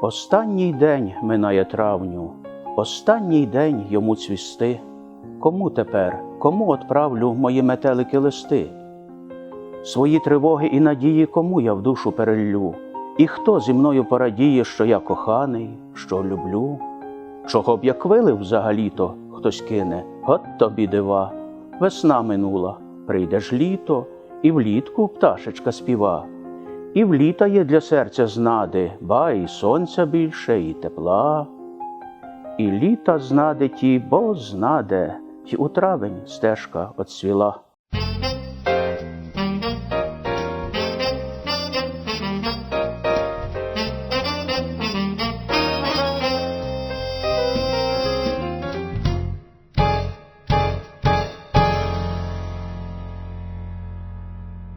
Останній день минає травню, останній день йому цвісти. Кому тепер, кому отправлю мої метелики листи? Свої тривоги і надії кому я в душу переллю, і хто зі мною порадіє, що я коханий, що люблю? Чого б я квилив взагалі-то, хтось кине, от тобі дива. Весна минула, прийде ж літо, і влітку пташечка співа. І в літа є для серця знади, ба і сонця більше, і тепла. І літа знади ті, бо знаде, й у травень стежка отцвіла.